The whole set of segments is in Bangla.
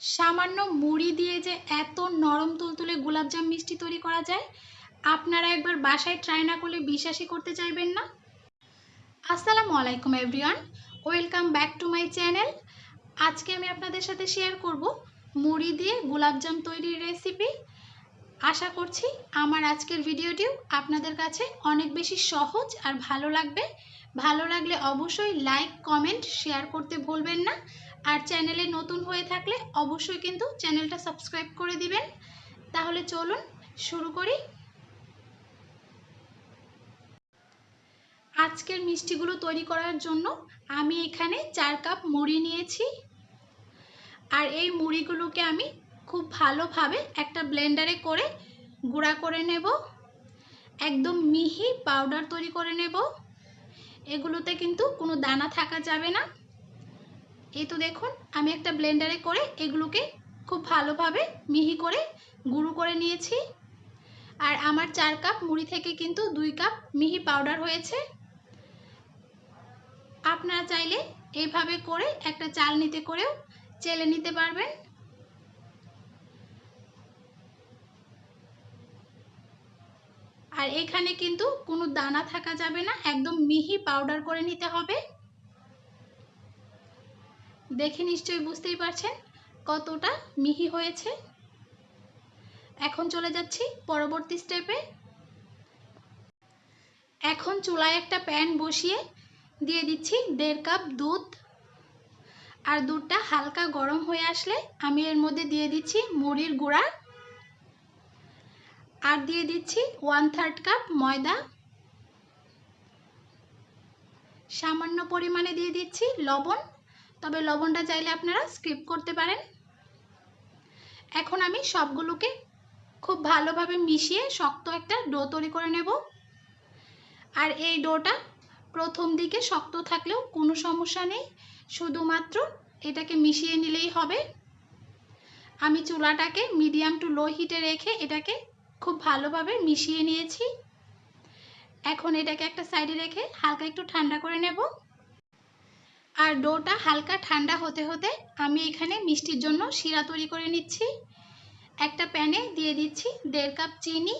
সামান্য মুড়ি দিয়ে যে এত নরম তুলতুলে গোলাপজাম মিষ্টি তৈরি করা যায়, আপনারা একবার বাসায় ট্রাই না করলে বিশ্বাসই করতে চাইবেন না। আসসালামু আলাইকুম everyone welcome back to my channel আজকে আমি আপনাদের সাথে শেয়ার করব মুড়ি দিয়ে গোলাপজাম তৈরির রেসিপি আশা করছি আমার আজকের ভিডিওটিও আপনাদের কাছে অনেক বেশি সহজ আর ভালো লাগবে। ভালো লাগলে অবশ্যই লাইক কমেন্ট শেয়ার করতে ভুলবেন না। আর চ্যানেলে নতুন হয়ে থাকলে অবশ্যই কিন্তু চ্যানেলটা সাবস্ক্রাইব করে দিবেন। তাহলে চলুন শুরু করি। আজকের মিষ্টিগুলো তৈরি করার জন্য আমি এখানে চার কাপ মুড়ি নিয়েছি। আর এই মুড়িগুলোকে আমি খুব ভালোভাবে একটা ব্লেন্ডারে করে গুঁড়া করে নেব। একদম মিহি পাউডার তৈরি করে নেব। এগুলোতে কিন্তু কোনো দানা থাকা যাবে না। এই তো দেখুন, আমি একটা ব্লেন্ডারে করে এগুলোকে খুব ভালোভাবে মিহি করে গুঁড়ো করে নিয়েছি। আর আমার চার কাপ মুড়ি থেকে কিন্তু দুই কাপ মিহি পাউডার হয়েছে। আপনারা চাইলে এইভাবে করে একটা চাল নিতে করেও চেলে নিতে পারবেন। আর এখানে কিন্তু কোনো দানা থাকা যাবে না, একদম মিহি পাউডার করে নিতে হবে। দেখে নিশ্চয়ই বুঝতেই পারছেন কতটা মিহি হয়েছে। এখন চলে যাচ্ছি পরবর্তী স্টেপে এখন চুলায় একটা প্যান বসিয়ে দিয়ে দিচ্ছি দেড় কাপ দুধ। আর দুধটা হালকা গরম হয়ে আসলে আমি এর মধ্যে দিয়ে দিচ্ছি মুড়ির গুঁড়া। আর দিয়ে দিচ্ছি ওয়ান থার্ড কাপ ময়দা। সামান্য পরিমাণে দিয়ে দিচ্ছি লবণ। তবে লবণটা চাইলে আপনারা স্কিপ করতে পারেন। এখন আমি সবগুলোকে খুব ভালোভাবে মিশিয়ে শক্ত একটা ডো তৈরি করে নেব। আর এই ডোটা প্রথম দিকে শক্ত থাকলেও কোনো সমস্যা নেই, শুধুমাত্র এটাকে মিশিয়ে নিলেই হবে। আমি চুলাটাকে মিডিয়াম টু লো হিটে রেখে এটাকে খুব ভালোভাবে মিশিয়ে নিয়েছি। এখন এটাকে একটা সাইডে রেখে হালকা একটু ঠান্ডা করে নেব। আর ডোটা হালকা ঠান্ডা হতে হতে আমি এখানে মিষ্টির জন্য শিরা তৈরি করে নিচ্ছি। একটা প্যানে দিয়ে দিচ্ছি দেড় কাপ চিনি।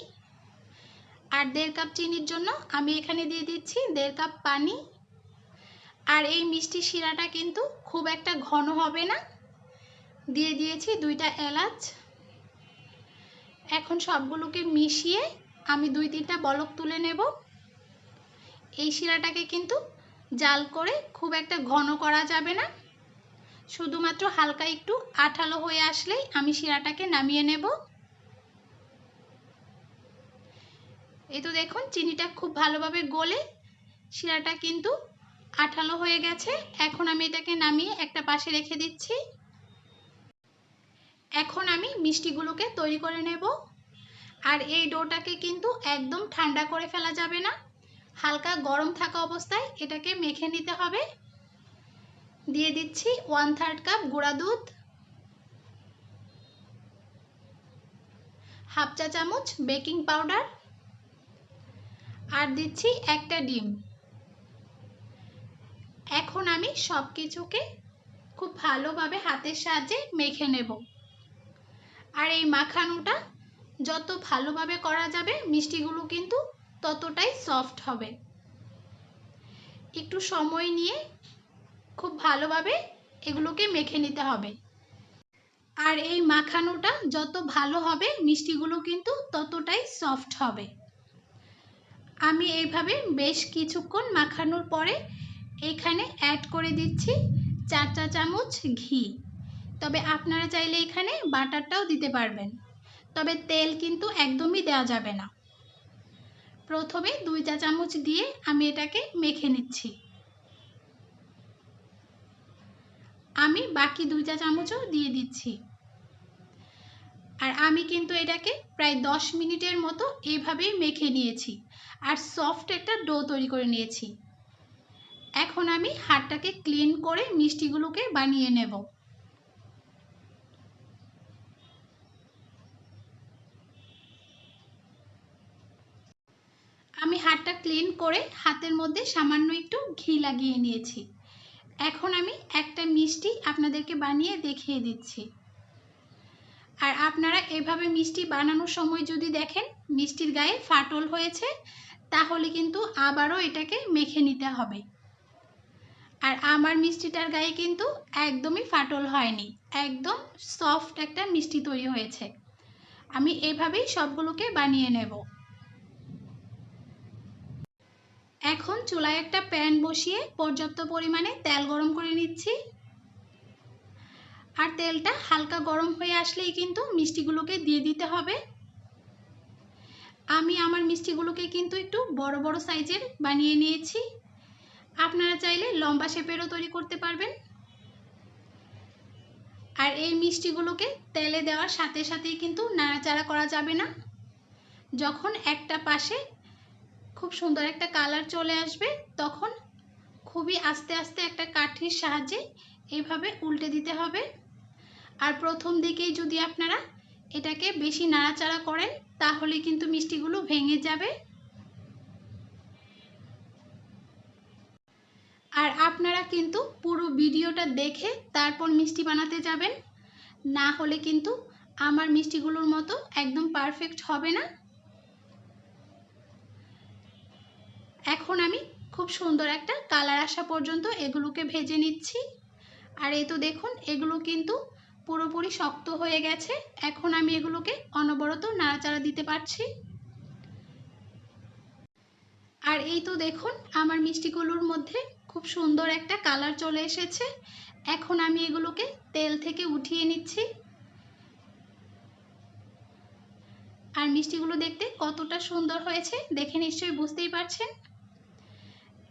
আর দেড় কাপ চিনির জন্য আমি এখানে দিয়ে দিচ্ছি দেড় কাপ পানি। আর এই মিষ্টি শিরাটা কিন্তু খুব একটা ঘন হবে না। দিয়ে দিয়েছি দুইটা এলাচ। এখন সবগুলোকে মিশিয়ে আমি দুই তিনটা বলক তুলে নেব। এই শিরাটাকে কিন্তু জাল করে খুব একটা ঘন করা যাবে না। শুধুমাত্র হালকা একটু আঠালো হয়ে আসলেই আমি শিরাটাকে নামিয়ে নেব। এই তো দেখুন, চিনিটা খুব ভালোভাবে গলে শিরাটা কিন্তু আঠালো হয়ে গেছে। এখন আমি এটাকে নামিয়ে একটা পাশে রেখে দিচ্ছি। এখন আমি মিষ্টিগুলোকে তৈরি করে নেব। আর এই ডোটাকে কিন্তু একদম ঠান্ডা করে ফেলা যাবে না। হালকা গরম থাকা অবস্থায় এটাকে মেখে নিতে হবে। দিয়ে দিচ্ছি ওয়ান থার্ড কাপ গুঁড়া দুধ। হাফ চা চামচ বেকিং পাউডার আর দিচ্ছি একটা ডিম। এখন আমি সব কিছুকে খুব ভালোভাবে হাতের সাহায্যে মেখে নেব। আর এই মাখানোটা যত ভালোভাবে করা যাবে, মিষ্টিগুলো কিন্তু ততটাই সফট হবে। একটু সময় নিয়ে খুব ভালোভাবে এগুলোকে মেখে নিতে হবে। আর এই মাখানোটা যত ভালো হবে, মিষ্টিগুলো কিন্তু ততটাই সফট হবে। আমি এইভাবে বেশ কিছুক্ষণ মাখানোর পরে এখানে অ্যাড করে দিচ্ছি চার চা চামচ ঘি। তবে আপনারা চাইলে এখানে বাটারটাও দিতে পারবেন। তবে তেল কিন্তু একদমই দেওয়া যাবে না। প্রথমে দুই চা চামচ দিয়ে আমি এটাকে মেখে নিচ্ছি। আমি বাকি দুই চা চামচও দিয়ে দিচ্ছি। আর আমি কিন্তু এটাকে প্রায় দশ মিনিটের মতো এইভাবেই মেখে নিয়েছি আর সফট একটা ডো তৈরি করে নিয়েছি। এখন আমি হাতটাকে ক্লিন করে মিষ্টিগুলোকে বানিয়ে নেব। আমি হাতটা ক্লিন করে হাতের মধ্যে সামান্য একটু ঘি লাগিয়ে নিয়েছি। এখন আমি একটা মিষ্টি আপনাদেরকে বানিয়ে দেখিয়ে দিচ্ছি। আর আপনারা এভাবে মিষ্টি বানানোর সময় যদি দেখেন মিষ্টির গায়ে ফাটল হয়েছে, তাহলে কিন্তু আবারও এটাকে মেখে নিতে হবে। আর আমার মিষ্টিটার গায়ে কিন্তু একদমই ফাটল হয়নি, একদম সফট একটা মিষ্টি তৈরি হয়েছে। আমি এভাবেই সবগুলোকে বানিয়ে নেব। এখন চুলায় একটা প্যান বসিয়ে পর্যাপ্ত পরিমাণে তেল গরম করে নিচ্ছি। আর তেলটা হালকা গরম হয়ে আসলেই কিন্তু মিষ্টিগুলোকে দিয়ে দিতে হবে। আমি আমার মিষ্টিগুলোকে কিন্তু একটু বড় বড় সাইজের বানিয়ে নিয়েছি। আপনারা চাইলে লম্বা শেপেরও তৈরি করতে পারবেন। আর এই মিষ্টিগুলোকে তেলে দেওয়ার সাথে সাথেই কিন্তু নাড়াচাড়া করা যাবে না। যখন একটা পাশে খুব সুন্দর একটা কালার চলে আসবে। তখন খুবই আস্তে আস্তে একটা কাঠির সাহায্যে এইভাবে উল্টে দিতে হবে। আর প্রথম দিকেই যদি আপনারা এটাকে বেশি নাড়াচাড়া করেন, তাহলে কিন্তু মিষ্টিগুলো ভেঙে যাবে। আর আপনারা কিন্তু পুরো ভিডিওটা দেখে তারপর মিষ্টি বানাতে যাবেন। না হলে কিন্তু আমার মিষ্টিগুলোর মতো একদম পারফেক্ট হবে না। এখন আমি খুব সুন্দর একটা কালার আসা পর্যন্ত এগুলোকে ভেজে নিচ্ছি। আর এই তো দেখুন, এগুলো কিন্তু পুরোপুরি শক্ত হয়ে গেছে। এখন আমি এগুলোকে অনবরত নাড়াচাড়া দিতে পারছি। আর এই তো দেখুন, আমার মিষ্টিগুলোর মধ্যে খুব সুন্দর একটা কালার চলে এসেছে। এখন আমি এগুলোকে তেল থেকে উঠিয়ে নিচ্ছি। আর মিষ্টিগুলো দেখতে কতটা সুন্দর হয়েছে, দেখে নিশ্চয়ই বুঝতেই পারছেন।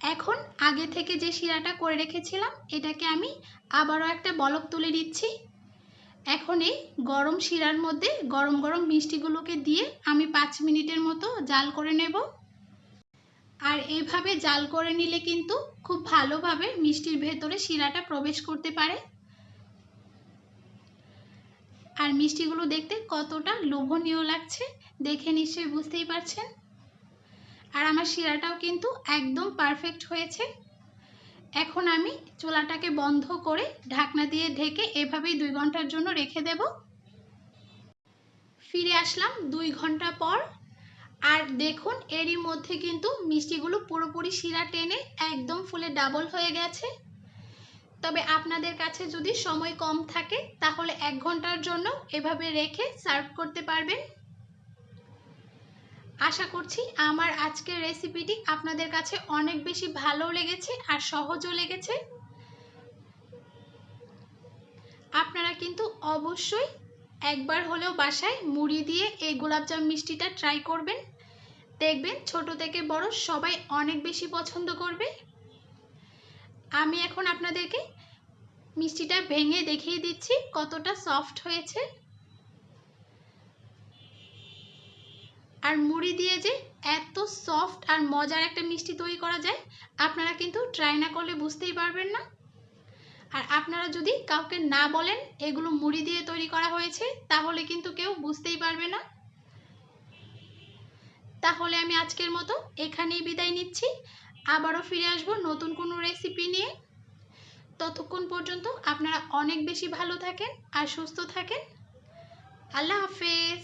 এখন আগে থেকে যে শিরাটা করে রেখেছিলাম, এটাকে আমি আবারও একটা বলক তুলে দিচ্ছি এখন এই গরম শিরার মধ্যে গরম গরম মিষ্টিগুলোকে দিয়ে আমি পাঁচ মিনিটের মতো জাল করে নেব। আর এভাবে জাল করে নিলে কিন্তু খুব ভালোভাবে মিষ্টির ভেতরে শিরাটা প্রবেশ করতে পারে। আর মিষ্টিগুলো দেখতে কতটা লোভনীয় লাগছে, দেখে নিশ্চয়ই বুঝতেই পারছেন। আর আমার শিরাটাও কিন্তু একদম পারফেক্ট হয়েছে। এখন আমি চুলাটাকে বন্ধ করে ঢাকনা দিয়ে ঢেকে এভাবেই দুই ঘণ্টার জন্য রেখে দেব। ফিরে আসলাম দুই ঘণ্টা পর। আর দেখুন, এরই মধ্যে কিন্তু মিষ্টিগুলো পুরোপুরি শিরা টেনে একদম ফুলে ডাবল হয়ে গেছে। তবে আপনাদের কাছে যদি সময় কম থাকে, তাহলে এক ঘণ্টার জন্য এভাবে রেখে সার্ভ করতে পারবেন। আশা করছি আমার আজকের রেসিপিটি আপনাদের কাছে অনেক বেশি ভালো লেগেছে আর সহজও লেগেছে। আপনারা কিন্তু অবশ্যই একবার হলেও বাসায় মুড়ি দিয়ে এই গোলাপজাম মিষ্টিটা ট্রাই করবেন। দেখবেন ছোট থেকে বড় সবাই অনেক বেশি পছন্দ করবে। আমি এখন আপনাদেরকে মিষ্টিটা ভেঙে দেখিয়ে দিচ্ছি কতটা সফট হয়েছে। আর মুড়ি দিয়ে যে এত সফট আর মজার একটা মিষ্টি তৈরি করা যায়, আপনারা কিন্তু ট্রাই না করলে বুঝতেই পারবেন না। আর আপনারা যদি কাউকে না বলেন এগুলো মুড়ি দিয়ে তৈরি করা হয়েছে, তাহলে কিন্তু কেউ বুঝতেই পারবে না। তাহলে আমি আজকের মতো এখানেই বিদায় নিচ্ছি। আবারও ফিরে আসব নতুন কোনো রেসিপি নিয়ে। ততক্ষণ পর্যন্ত আপনারা অনেক বেশি ভালো থাকেন আর সুস্থ থাকেন। আল্লাহ হাফেজ।